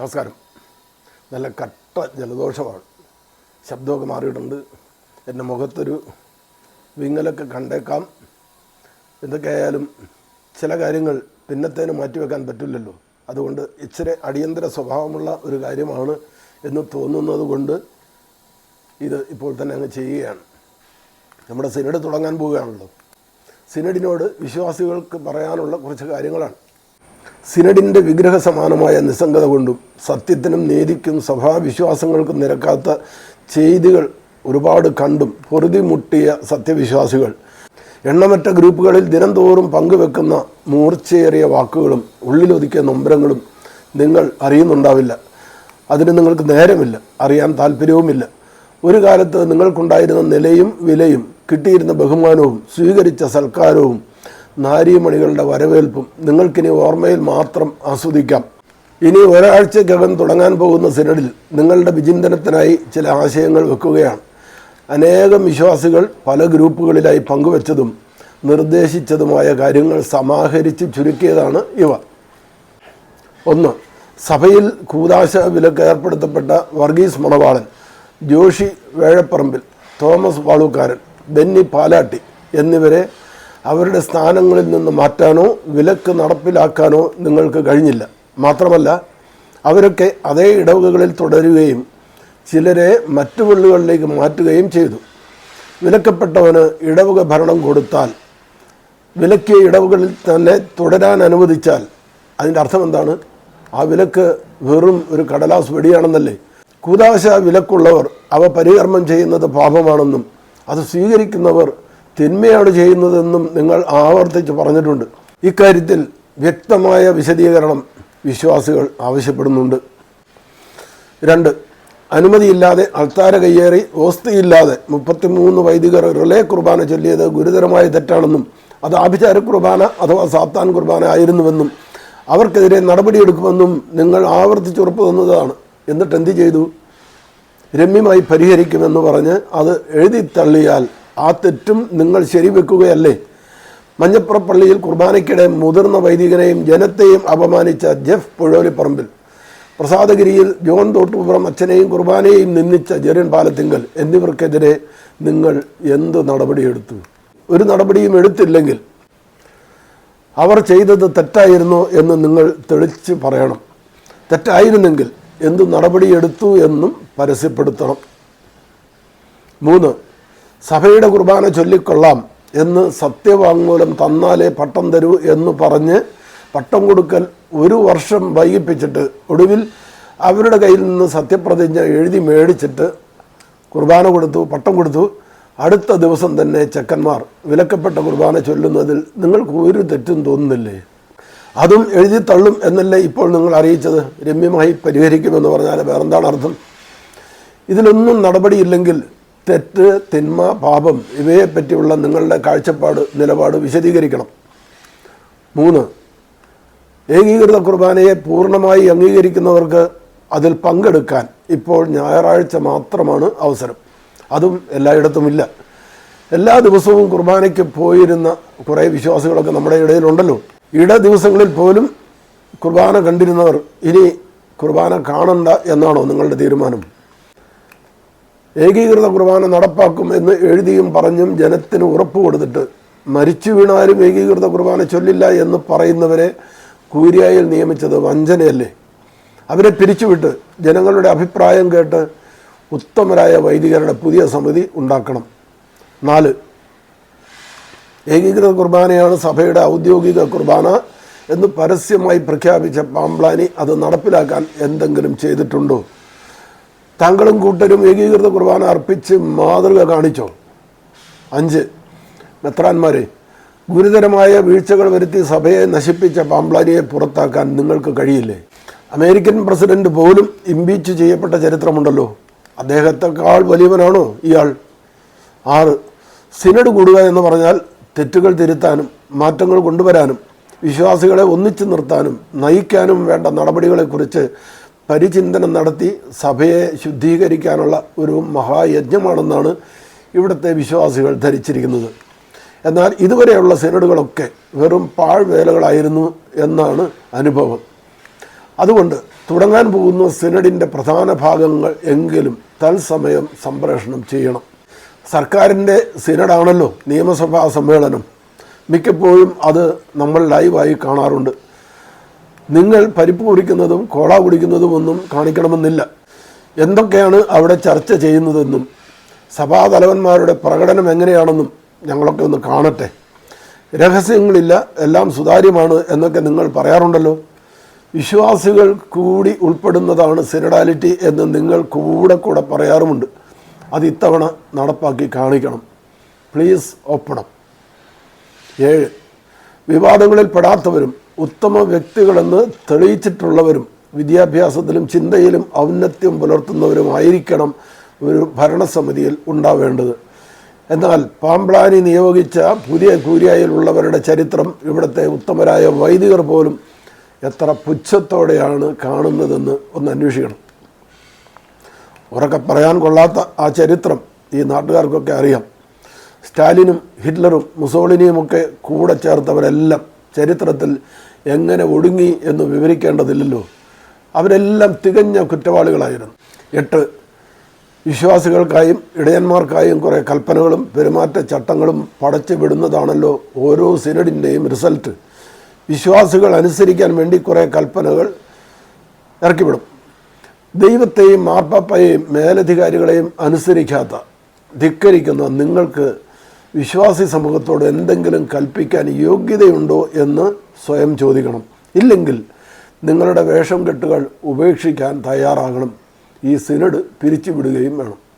നമസ്കാരം. നല്ല കട്ട ജലദോഷമാണ്. ശബ്ദമൊക്കെ മാറിയിട്ടുണ്ട്. എന്റെ മുഖത്തൊരു വിങ്ങലൊക്കെ കണ്ടേക്കാം. എന്തൊക്കെയായാലും ചില കാര്യങ്ങൾ പിന്നത്തേന് മാറ്റിവെക്കാൻ പറ്റില്ലല്ലോ. അതുകൊണ്ട് ഇച്ചിരി അടിയന്തര സ്വഭാവമുള്ള ഒരു കാര്യമാണ് എന്ന് തോന്നുന്നത് കൊണ്ട് ഇത് ഇപ്പോൾ തന്നെ അങ്ങ് ചെയ്യുകയാണ്. നമ്മുടെ സിനഡ് തുടങ്ങാൻ പോവുകയാണല്ലോ. സിനഡിനോട് വിശ്വാസികൾക്ക് പറയാനുള്ള കുറച്ച് കാര്യങ്ങളാണ്. സിനഡിന്റെ വിഗ്രഹ സമാനമായ നിസ്സംഗത കൊണ്ടും സത്യത്തിനും നീതിക്കും സഭാവിശ്വാസങ്ങൾക്കും നിരക്കാത്ത ചെയ്തികൾ ഒരുപാട് കണ്ടും പൊറുതി മുട്ടിയ സത്യവിശ്വാസികൾ. എണ്ണമറ്റ ഗ്രൂപ്പുകളിൽ ദിനംതോറും പങ്കുവെക്കുന്ന മൂർച്ചയേറിയ വാക്കുകളും ഉള്ളിലൊതുക്കിയ നൊമ്പരങ്ങളും നിങ്ങൾ അറിയുന്നുണ്ടാവില്ല. അതിന് നിങ്ങൾക്ക് നേരമില്ല അറിയാൻ താല്പര്യവുമില്ല. ഒരു കാലത്ത് നിങ്ങൾക്കുണ്ടായിരുന്ന നിലയും വിലയും കിട്ടിയിരുന്ന ബഹുമാനവും സ്വീകരിച്ച സൽക്കാരവും നാരീമണികളുടെ വരവേൽപ്പും നിങ്ങൾക്കിനി ഓർമ്മയിൽ മാത്രം ആസ്വദിക്കാം. ഇനി ഒരാഴ്ചക്കകം തുടങ്ങാൻ പോകുന്ന സിനഡിൽ നിങ്ങളുടെ വിചിന്തനത്തിനായി ചില ആശയങ്ങൾ വെക്കുകയാണ്. അനേകം വിശ്വാസികൾ പല ഗ്രൂപ്പുകളിലായി പങ്കുവച്ചതും നിർദ്ദേശിച്ചതുമായ കാര്യങ്ങൾ സമാഹരിച്ച് ചുരുക്കിയതാണ് ഇവ. ഒന്ന് സഭയിൽ കൂതാശ വിലക്ക് ഏർപ്പെടുത്തപ്പെട്ട വർഗീസ് മണവാളൻ ജോഷി വേഴപ്പറമ്പിൽ തോമസ് വാളൂക്കാരൻ ബെന്നി പാലാട്ടി എന്നിവരെ അവരുടെ സ്ഥാനങ്ങളിൽ നിന്ന് മാറ്റാനോ വിലക്ക് നടപ്പിലാക്കാനോ നിങ്ങൾക്ക് കഴിഞ്ഞില്ല. മാത്രമല്ല അവരൊക്കെ അതേ ഇടവകകളിൽ തുടരുകയും ചിലരെ മറ്റു പള്ളികളിലേക്ക് മാറ്റുകയും ചെയ്തു. വിലക്കപ്പെട്ടവന് ഇടവക ഭരണം കൊടുത്താൽ വിലക്കിയ ഇടവുകളിൽ തന്നെ തുടരാൻ അനുവദിച്ചാൽ അതിന്റെ അർത്ഥം എന്താണ്? ആ വിലക്ക് വെറും ഒരു കടലാസ് വെടിയാണെന്നല്ലേ? കൂതാശ വിലക്കുള്ളവർ അവ പരികർമ്മം ചെയ്യുന്നത് പാപമാണെന്നും അത് സ്വീകരിക്കുന്നവർ തിന്മയാണ് ചെയ്യുന്നതെന്നും നിങ്ങൾ ആവർത്തിച്ച് പറഞ്ഞിട്ടുണ്ട്. ഇക്കാര്യത്തിൽ വ്യക്തമായ വിശദീകരണം വിശ്വാസികൾ ആവശ്യപ്പെടുന്നുണ്ട്. രണ്ട് അനുമതിയില്ലാതെ അൾത്താര കയ്യേറി ഓസ്തിയില്ലാതെ മുപ്പത്തിമൂന്ന് വൈദികർ റിലേ കുർബാന ചൊല്ലിയത് ഗുരുതരമായ തെറ്റാണെന്നും അത് ആഭിചാര കുർബാന അഥവാ സാത്താൻ കുർബാന ആയിരുന്നുവെന്നും അവർക്കെതിരെ നടപടിയെടുക്കുമെന്നും നിങ്ങൾ ആവർത്തിച്ചുറപ്പ് തന്നതാണ്. എന്നിട്ട് എന്ത് ചെയ്തു? രമ്യമായി പരിഹരിക്കുമെന്ന് പറഞ്ഞ് അത് എഴുതി തള്ളിയാൽ ആ തെറ്റും നിങ്ങൾ ശരിവെക്കുകയല്ലേ? മഞ്ഞപ്പുറ പള്ളിയിൽ കുർബാനയ്ക്കിടെ മുതിർന്ന വൈദികനെയും ജനത്തെയും അപമാനിച്ച ജെഫ് പുഴോലിപ്പറമ്പിൽ പ്രസാദഗിരിയിൽ ജോൺ തോട്ടുപുറം അച്ഛനെയും കുർബാനയെയും നിന്ദിച്ച ജെറിൻ പാലത്തിങ്കൽ എന്നിവർക്കെതിരെ നിങ്ങൾ എന്ത് നടപടിയെടുത്തു? ഒരു നടപടിയും എടുത്തില്ലെങ്കിൽ അവർ ചെയ്തത് തെറ്റായിരുന്നു എന്ന് നിങ്ങൾ തെളിച്ച് പറയണം. തെറ്റായിരുന്നെങ്കിൽ എന്ത് നടപടിയെടുത്തു എന്നും പരസ്യപ്പെടുത്തണം. മൂന്ന് സഭയുടെ കുർബാന ചൊല്ലിക്കൊള്ളാം എന്ന് സത്യവാങ്മൂലം തന്നാലേ പട്ടം തരൂ എന്ന് പറഞ്ഞ് പട്ടം കൊടുക്കൽ ഒരു വർഷം വൈകിപ്പിച്ചിട്ട് ഒടുവിൽ അവരുടെ കയ്യിൽ നിന്ന് സത്യപ്രതിജ്ഞ എഴുതി മേടിച്ചിട്ട് കുർബാന കൊടുത്തു പട്ടം കൊടുത്തു. അടുത്ത ദിവസം തന്നെ ചെക്കന്മാർ വിലക്കപ്പെട്ട കുർബാന ചൊല്ലുന്നതിൽ നിങ്ങൾക്ക് ഒരു തെറ്റും തോന്നുന്നില്ലേ? അതും എഴുതി തള്ളും എന്നല്ലേ ഇപ്പോൾ നിങ്ങൾ അറിയിച്ചത്? രമ്യമായി പരിഹരിക്കുമെന്ന് പറഞ്ഞാൽ വേറെന്താണ് അർത്ഥം? ഇതിലൊന്നും നടപടിയില്ലെങ്കിൽ തെറ്റ് തിന്മ പാപം ഇവയെപ്പറ്റിയുള്ള നിങ്ങളുടെ കാഴ്ചപ്പാട് നിലപാട് വിശദീകരിക്കണം. മൂന്ന് ഏകീകൃത കുർബാനയെ പൂർണമായി അംഗീകരിക്കുന്നവർക്ക് അതിൽ പങ്കെടുക്കാൻ ഇപ്പോൾ ഞായറാഴ്ച മാത്രമാണ് അവസരം. അതും എല്ലായിടത്തുമില്ല. എല്ലാ ദിവസവും കുർബാനയ്ക്ക് പോയിരുന്ന കുറേ വിശ്വാസികളൊക്കെ നമ്മുടെ ഇടയിലുണ്ടല്ലോ. ഇട ദിവസങ്ങളിൽ പോലും കുർബാന കണ്ടിരുന്നവർ ഇനി കുർബാന കാണണ്ട എന്നാണോ നിങ്ങളുടെ തീരുമാനം? ഏകീകൃത കുർബാന നടപ്പാക്കും എന്ന് എഴുതിയും പറഞ്ഞും ജനത്തിന് ഉറപ്പ് കൊടുത്തിട്ട് മരിച്ചു വീണാലും ഏകീകൃത കുർബാന ചൊല്ലില്ല എന്ന് പറയുന്നവരെ കൂരിയായിൽ നിയമിച്ചത് വഞ്ചനയല്ലേ? അവരെ പിരിച്ചുവിട്ട് ജനങ്ങളുടെ അഭിപ്രായം കേട്ട് ഉത്തമരായ വൈദികരുടെ പുതിയ സമിതി ഉണ്ടാക്കണം. നാല് ഏകീകൃത കുർബാനയാണ് സഭയുടെ ഔദ്യോഗിക കുർബാന എന്ന് പരസ്യമായി പ്രഖ്യാപിച്ച പാംപ്ലാനി അത് നടപ്പിലാക്കാൻ എന്തെങ്കിലും ചെയ്തിട്ടുണ്ടോ? താങ്കളും കൂട്ടരും ഏകീകൃത കുർബാന അർപ്പിച്ച് മാതൃക കാണിച്ചോ? അഞ്ച്. മെത്രാന്മാരെ ഗുരുതരമായ വീഴ്ചകൾ വരുത്തി സഭയെ നശിപ്പിച്ച പാംപ്ലാനിയെ പുറത്താക്കാൻ നിങ്ങൾക്ക് കഴിയില്ലേ? അമേരിക്കൻ പ്രസിഡന്റ് പോലും ഇംപീച്ച് ചെയ്യപ്പെട്ട ചരിത്രമുണ്ടല്ലോ. അദ്ദേഹത്തെക്കാൾ വലിയവനാണോ ഇയാൾ? ആറ്. സിനഡ് കൂടുക എന്ന് പറഞ്ഞാൽ തെറ്റുകൾ തിരുത്താനും മാറ്റങ്ങൾ കൊണ്ടുവരാനും വിശ്വാസികളെ ഒന്നിച്ചു നിർത്താനും നയിക്കാനും വേണ്ട നടപടികളെക്കുറിച്ച് പരിചിന്തനം നടത്തി സഭയെ ശുദ്ധീകരിക്കാനുള്ള ഒരു മഹായജ്ഞമാണെന്നാണ് ഇവിടുത്തെ വിശ്വാസികൾ ധരിച്ചിരിക്കുന്നത്. എന്നാൽ ഇതുവരെയുള്ള സെനഡുകളൊക്കെ വെറും പാഴ്വേലകളായിരുന്നു എന്നാണ് അനുഭവം. അതുകൊണ്ട് തുടങ്ങാൻ പോകുന്ന സിനഡിന്റെ പ്രധാന ഭാഗങ്ങൾ എങ്കിലും തത്സമയം സംപ്രേഷണം ചെയ്യണം. സർക്കാരിന്റെ സിനഡാണല്ലോ നിയമസഭാ സമ്മേളനം. മിക്കപ്പോഴും അത് നമ്മൾ ലൈവായി കാണാറുണ്ട്. നിങ്ങൾ പരിപ്പ് കുടിക്കുന്നതും കോള കുടിക്കുന്നതും ഒന്നും കാണിക്കണമെന്നില്ല. എന്തൊക്കെയാണ് അവിടെ ചർച്ച ചെയ്യുന്നതെന്നും സഭാതലവന്മാരുടെ പ്രകടനം എങ്ങനെയാണെന്നും ഞങ്ങളൊക്കെ ഒന്ന് കാണട്ടെ. രഹസ്യങ്ങളില്ല എല്ലാം സുതാര്യമാണ് എന്നൊക്കെ നിങ്ങൾ പറയാറുണ്ടല്ലോ. വിശ്വാസികൾ കൂടി ഉൾപ്പെടുന്നതാണ് സിനഡാലിറ്റി എന്ന് നിങ്ങൾ കൂടെ കൂടെ പറയാറുമുണ്ട്. അത് ഇത്തവണ നടപ്പാക്കി കാണിക്കണം. പ്ലീസ് ഒപ്പണം ഏഴ് വിവാദങ്ങളിൽ പെടാത്തവരും ഉത്തമ വ്യക്തികളെന്ന് തെളിയിച്ചിട്ടുള്ളവരും വിദ്യാഭ്യാസത്തിലും ചിന്തയിലും ഔന്നത്യം പുലർത്തുന്നവരുമായിരിക്കണം ഒരു ഭരണസമിതിയിൽ ഉണ്ടാവേണ്ടത്. എന്നാൽ പാമ്പ്ലാനി നിയോഗിച്ച പുതിയ കൂരിയായിലുള്ളവരുടെ ചരിത്രം ഇവിടുത്തെ ഉത്തമരായ വൈദികർ പോലും എത്ര പുച്ഛത്തോടെയാണ് കാണുന്നതെന്ന് ഒന്ന് അന്വേഷിക്കണം. ഉറക്കെ പറയാൻ കൊള്ളാത്ത ആ ചരിത്രം ഈ നാട്ടുകാർക്കൊക്കെ അറിയാം. സ്റ്റാലിനും ഹിറ്റ്ലറും മുസോളിനിയുമൊക്കെ കൂടെ ചേർത്തവരെല്ലാം ചരിത്രത്തിൽ എങ്ങനെ ഒടുങ്ങി എന്ന് വിവരിക്കേണ്ടതില്ലല്ലോ. അവരെല്ലാം തികഞ്ഞ കുറ്റവാളികളായിരുന്നു. എട്ട് വിശ്വാസികൾക്കായും ഇടയന്മാർക്കായും കുറേ കൽപ്പനകളും പെരുമാറ്റ ചട്ടങ്ങളും പടച്ചു വിടുന്നതാണല്ലോ ഓരോ സിനഡിന്റെയും റിസൾട്ട്. വിശ്വാസികൾ അനുസരിക്കാൻ വേണ്ടി കുറേ കൽപ്പനകൾ ഇറക്കിവിടും. ദൈവത്തെയും മാർപ്പാപ്പയെയും മേലധികാരികളെയും അനുസരിക്കാത്ത ധിക്കരിക്കുന്ന നിങ്ങൾക്ക് വിശ്വാസി സമൂഹത്തോട് എന്തെങ്കിലും കൽപ്പിക്കാൻ യോഗ്യതയുണ്ടോ എന്ന് സ്വയം ചോദിക്കണം. ഇല്ലെങ്കിൽ നിങ്ങളുടെ വേഷം കെട്ടുകൾ ഉപേക്ഷിക്കാൻ തയ്യാറാകണം. ഈ സിനഡ് പിരിച്ചുവിടുകയും വേണം.